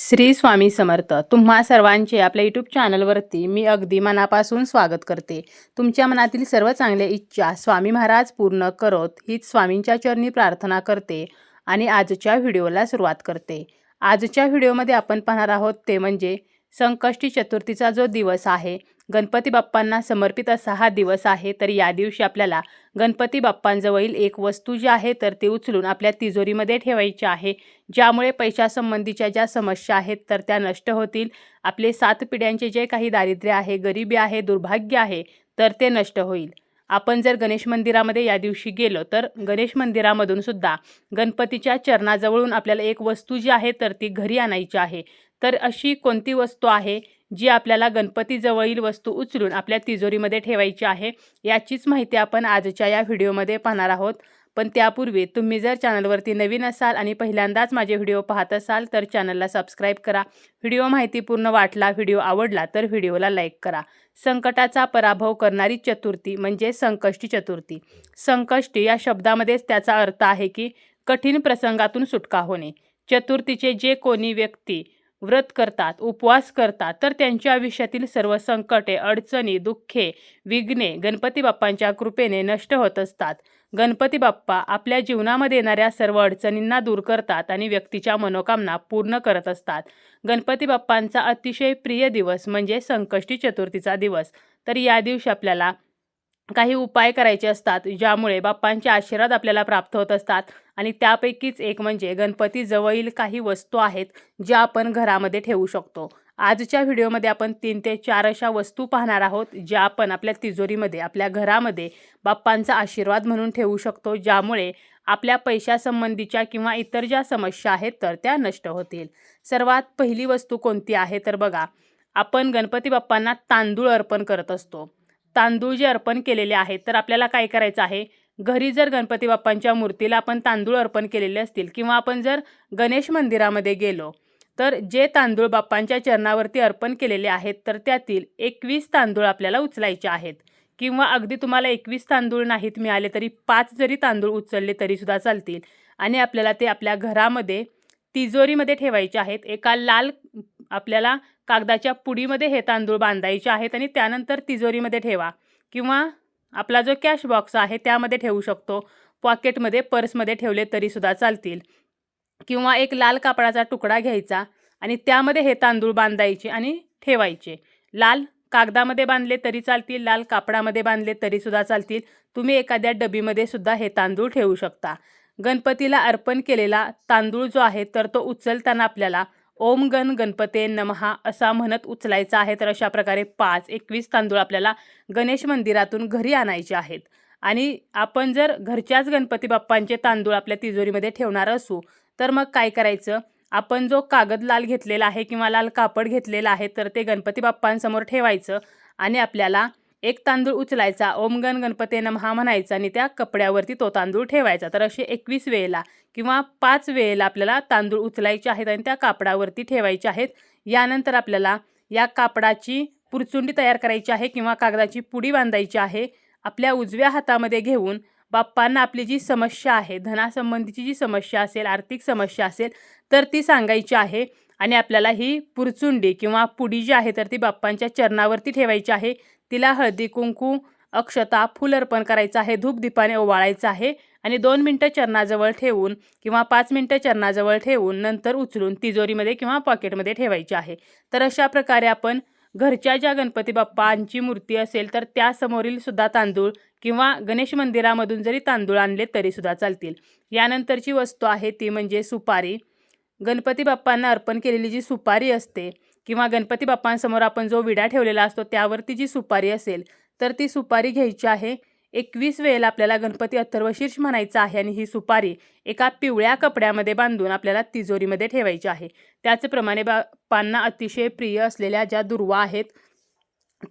श्री स्वामी समर्थ. तुम्हा सर्वांचे आपल्या यूट्यूब चॅनलवरती मी अगदी मनापासून स्वागत करते. तुमच्या मनातील सर्व चांगल्या इच्छा स्वामी महाराज पूर्ण करोत हीच स्वामींच्या चरणी प्रार्थना करते आणि आजच्या व्हिडिओला सुरुवात करते. आजच्या व्हिडिओमध्ये आपण पाहणार आहोत ते म्हणजे संकष्टी चतुर्थीचा जो दिवस आहे गणपती बाप्पांना समर्पित असा हा दिवस आहे तर या दिवशी आपल्याला गणपती बाप्पांजवळील एक वस्तू जी आहे तर ती उचलून आपल्या तिजोरीमध्ये ठेवायची आहे. ज्यामुळे पैशासंबंधीच्या ज्या समस्या आहेत तर त्या नष्ट होतील. आपले सात पिढ्यांचे जे काही दारिद्र्य आहे गरिबी आहे दुर्भाग्य आहे तर ते नष्ट होईल. आपण जर गणेश मंदिरामध्ये या दिवशी गेलो तर गणेश मंदिरामधून सुद्धा गणपतीच्या चरणाजवळून आपल्याला एक वस्तू जी आहे तर ती घरी आणायची आहे. तर अशी कोणती वस्तू आहे जी आपल्याला गणपतीजवळील वस्तू उचलून आपल्या तिजोरीमध्ये ठेवायची आहे याचीच माहिती आपण आजच्या या व्हिडिओमध्ये पाहणार आहोत. पण त्यापूर्वी तुम्ही जर चॅनलवरती नवीन असाल आणि पहिल्यांदाच माझे व्हिडिओ पाहत असाल तर चॅनलला सबस्क्राईब करा. व्हिडिओ माहितीपूर्ण वाटला व्हिडिओ आवडला तर व्हिडिओला लाईक करा. संकटाचा पराभव करणारी चतुर्थी म्हणजे संकष्टी चतुर्थी. संकष्टी या शब्दामध्येच त्याचा अर्थ आहे की कठीण प्रसंगातून सुटका होणे. चतुर्थीचे जे कोणी व्यक्ती व्रत करतात उपवास करतात तर त्यांच्या आयुष्यातील सर्व संकटे अडचणी दुःखे विघ्ने गणपती बाप्पांच्या कृपेने नष्ट होत असतात. गणपती बाप्पा आपल्या जीवनामध्ये येणाऱ्या सर्व अडचणींना दूर करतात आणि व्यक्तीच्या मनोकामना पूर्ण करत असतात. गणपती बाप्पांचा अतिशय प्रिय दिवस म्हणजे संकष्टी चतुर्थीचा दिवस. तर या दिवशी आपल्याला काही उपाय करायचे असतात ज्यामुळे बाप्पांचे आशीर्वाद आपल्याला प्राप्त होत असतात. आणि त्यापैकीच एक म्हणजे गणपती जवळील काही वस्तू आहेत ज्या आपण घरामध्ये ठेवू शकतो. आजच्या व्हिडिओमध्ये आपण तीन ते चार अशा वस्तू पाहणार आहोत ज्या आपण आपल्या तिजोरीमध्ये आपल्या घरामध्ये बाप्पांचा आशीर्वाद म्हणून ठेवू शकतो ज्यामुळे आपल्या पैशासंबंधीच्या किंवा इतर ज्या समस्या आहेत तर त्या नष्ट होतील. सर्वात पहिली वस्तू कोणती आहे? तर बघा आपण गणपती बाप्पांना तांदूळ अर्पण करत असतो. तांदूळ जे अर्पण केलेले आहेत तर आपल्याला काय करायचं आहे? घरी जर गणपती बाप्पांच्या मूर्तीला आपण तांदूळ अर्पण केलेले असतील किंवा आपण जर गणेश मंदिरामध्ये गेलो तर जे तांदूळ बाप्पांच्या चरणावरती अर्पण केलेले आहेत तर त्यातील एकवीस तांदूळ आपल्याला उचलायचे आहेत. किंवा अगदी तुम्हाला एकवीस तांदूळ नाहीत मिळाले तरी पाच जरी तांदूळ उचलले तरीसुद्धा चालतील. आणि आपल्याला ते आपल्या घरामध्ये तिजोरीमध्ये ठेवायचे आहेत. एका लाल आपल्याला कागदाच्या पुडीमध्ये हे तांदूळ बांधायचे आहेत आणि त्यानंतर तिजोरीमध्ये ठेवा. किंवा आपला जो कॅश बॉक्स आहे त्यामध्ये ठेवू शकतो. पॉकेटमध्ये पर्समध्ये ठेवले तरीसुद्धा चालतील. किंवा एक लाल कापडाचा तुकडा घ्यायचा आणि त्यामध्ये हे तांदूळ बांधायचे आणि ठेवायचे. लाल कागदामध्ये बांधले तरी चालतील लाल कापडामध्ये बांधले तरीसुद्धा चालतील. तुम्ही एखाद्या डबीमध्ये सुद्धा हे तांदूळ ठेवू शकता. गणपतीला अर्पण केलेला तांदूळ जो आहे तर तो उचलताना आपल्याला ओम गण गणपते नमहा असा म्हणत उचलायचा आहे. तर अशा प्रकारे पाच एकवीस तांदूळ आपल्याला गणेश मंदिरातून घरी आणायचे आहेत. आणि आपण जर घरच्याच गणपती बाप्पांचे तांदूळ आपल्या तिजोरीमध्ये ठेवणार असू तर मग काय करायचं? आपण जो कागद लाल घेतलेला आहे किंवा लाल कापड घेतलेला आहे तर ते गणपती बाप्पांसमोर ठेवायचं आणि आपल्याला एक तांदूळ उचलायचा ओम गण गणपते नमहा म्हणायचा आणि त्या कपड्यावरती तो तांदूळ ठेवायचा. तर असे एकवीस वेळेला किंवा पाच वेळेला आपल्याला तांदूळ उचलायचे आहेत आणि त्या कापडावरती ठेवायचे आहेत. यानंतर आपल्याला या कापडाची पुरचुंडी तयार करायची आहे किंवा कागदाची पुडी बांधायची आहे. आपल्या उजव्या हातामध्ये घेऊन बाप्पांना आपली जी समस्या आहे धनासंबंधीची जी समस्या असेल आर्थिक समस्या असेल तर ती सांगायची आहे. आणि आपल्याला ही पुरचुंडी किंवा पुडी जी आहे तर ती बाप्पांच्या चरणावरती ठेवायची आहे. तिला हळदी कुंकू अक्षता फुल अर्पण करायचं आहे धूपदीपाने ओवाळायचं आहे आणि दोन मिनटं चरणाजवळ ठेवून किंवा पाच मिनटं चरणाजवळ ठेवून नंतर उचलून तिजोरीमध्ये किंवा पॉकेटमध्ये ठेवायची आहे. तर अशा प्रकारे आपण घरच्या ज्या गणपती बाप्पांची मूर्ती असेल तर त्यासमोरील सुद्धा तांदूळ किंवा गणेश मंदिरामधून जरी तांदूळ आणले तरीसुद्धा चालतील. यानंतरची वस्तू आहे ती म्हणजे सुपारी. गणपती बाप्पांना अर्पण केलेली जी सुपारी असते किंवा गणपती बाप्पांसमोर आपण जो विडा ठेवलेला असतो त्यावरती जी सुपारी असेल तर ती सुपारी घ्यायची आहे. एकवीस वेळेला आपल्याला गणपती अथर्वशीर्ष म्हणायचं आहे आणि ही सुपारी एका पिवळ्या कपड्यामध्ये बांधून आपल्याला तिजोरीमध्ये ठेवायची आहे. त्याचप्रमाणे बाप्पांना अतिशय प्रिय असलेल्या ज्या दुर्वा आहेत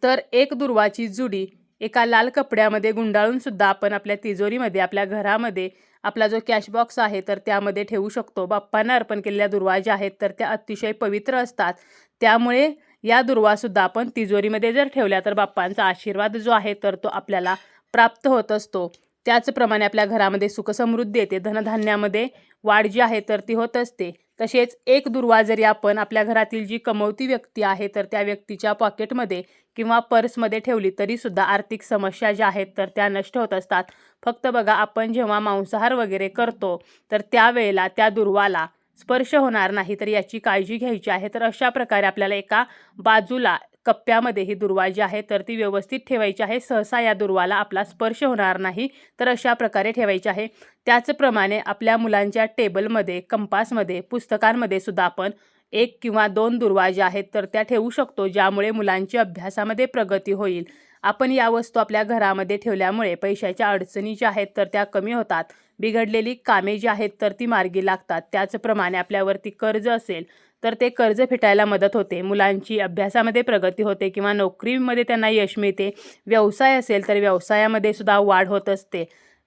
तर एक दुर्वाची जुडी एका लाल कपड्यामध्ये गुंडाळून सुद्धा आपण आपल्या तिजोरीमध्ये आपल्या घरामध्ये आपला जो कॅश बॉक्स आहे तर त्यामध्ये ठेवू शकतो. बाप्पांना अर्पण केलेल्या दुर्वा ज्या आहेत तर त्या अतिशय पवित्र असतात. त्यामुळे या दुर्वासुद्धा आपण तिजोरीमध्ये जर ठेवल्या तर बाप्पांचा आशीर्वाद जो आहे तर तो आपल्याला प्राप्त होत असतो. त्याचप्रमाणे आपल्या घरामध्ये सुखसमृद्धी येते. धनधान्यामध्ये वाढ जी आहे तर ती होत असते. तसेच एक दुर्वा जरी आपण आपल्या घरातील जी कमवती व्यक्ती आहे तर त्या व्यक्तीच्या पॉकेटमध्ये किंवा पर्समध्ये ठेवली तरीसुद्धा आर्थिक समस्या ज्या आहेत तर त्या नष्ट होत असतात. फक्त बघा आपण जेव्हा मांसाहार वगैरे करतो तर त्यावेळेला त्या दुर्वाला स्पर्श होणार नाही. तर याची काळजी घ्यायची आहे. तर अशा प्रकारे आपल्याला एका बाजूला कप्प्यामध्ये ही दुर्वा जी आहे. तर ती व्यवस्थित ठेवायची आहे. सहसा या दुर्वाला आपला स्पर्श होणार नाही. तर अशा प्रकारे ठेवायची आहे. त्याचप्रमाणे आपल्या मुलांच्या टेबलमध्ये कंपासमध्ये पुस्तकांमध्ये सुद्धा आपण एक किंवा दोन दुर्वा ज्या आहेत. तर त्या ठेवू शकतो ज्यामुळे मुलांची अभ्यासामध्ये प्रगती होईल. आपण या वस्तू आपल्या घरामध्ये ठेवल्यामुळे पैशाच्या अडचणी ज्या आहेत तर त्या कमी होतात. बिघडलेली कामे जी आहेत तर ती मार्गी लागतात. त्याचप्रमाणे आपल्यावरती कर्ज असेल तर ते कर्ज फेटायला मदत होते. मुलांची अभ्यासामध्ये प्रगती होते किंवा नोकरीमध्ये त्यांना यश मिळते. व्यवसाय असेल तर व्यवसायामध्ये सुद्धा वाढ होत असते.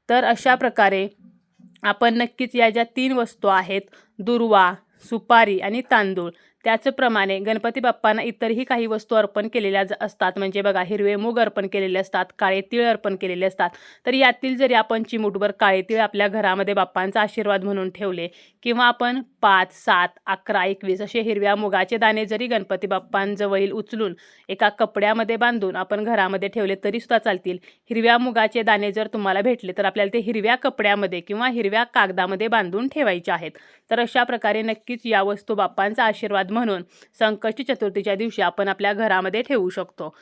तर अशा प्रकारे आपण नक्कीच या ज्या तीन वस्तू आहेत दुर्वा सुपारी आणि तांदूळ त्याचप्रमाणे गणपती बाप्पांना इतरही काही वस्तू अर्पण केलेल्या ज- असतात. म्हणजे बघा हिरवे मूग अर्पण केलेले असतात काळे तीळ अर्पण केलेले असतात. तर यातील जरी आपण चिमूटभर काळे तीळ आपल्या घरामध्ये बाप्पांचा आशीर्वाद म्हणून ठेवले किंवा आपण पाच सात अकरा एकवीस असे हिरव्या मुगाचे दाणे जरी गणपती बाप्पांजवळील उचलून एका कपड्यामध्ये बांधून आपण घरामध्ये ठेवले तरी सुद्धा चालतील. हिरव्या मुगाचे दाणे जर तुम्हाला भेटले तर आपल्याला ते हिरव्या कपड्यामध्ये किंवा हिरव्या कागदामध्ये बांधून ठेवायचे आहेत. तर अशा प्रकारे नक्कीच या वस्तू बाप्पांचा आशीर्वाद म्हणून संकष्टी चतुर्थीच्या दिवशी आपण आपल्या घरामध्ये ठेवू शकतो.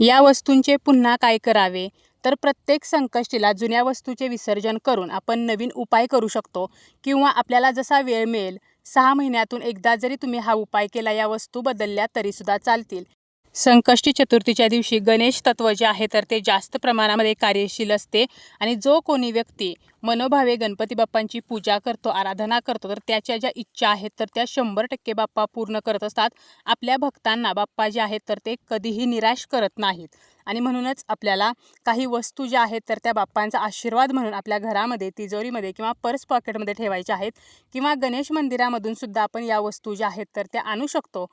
या वस्तूंचे पुन्हा काय करावे? तर प्रत्येक संकष्टीला जुन्या वस्तूचे विसर्जन करून आपण नवीन उपाय करू शकतो किंवा आपल्याला जसा वेळ मिळेल सहा महिन्यातून एकदा जरी तुम्ही हा उपाय केला या वस्तू बदलल्या तरीसुद्धा चालतील. संकष्टी चतुर्थीच्या दिवशी गणेश तत्व जे आहे तर ते जास्त प्रमाणामध्ये कार्यशील असते. आणि जो कोणी व्यक्ती मनोभावे गणपती बाप्पांची पूजा करतो आराधना करतो तर त्याच्या ज्या इच्छा आहेत तर त्या शंभर टक्के बाप्पा पूर्ण करत असतात. आपल्या भक्तांना बाप्पा जे आहेत तर ते कधीही निराश करत नाहीत. आणि म्हणूनच आपल्याला काही वस्तू ज्या आहेत तर त्या बाप्पांचा आशीर्वाद म्हणून आपल्या घरामध्ये तिजोरीमध्ये किंवा पर्स पॉकेटमध्ये ठेवायच्या आहेत. किंवा गणेश मंदिरामधून सुद्धा आपण या वस्तू ज्या आहेत तर त्या आणू शकतो.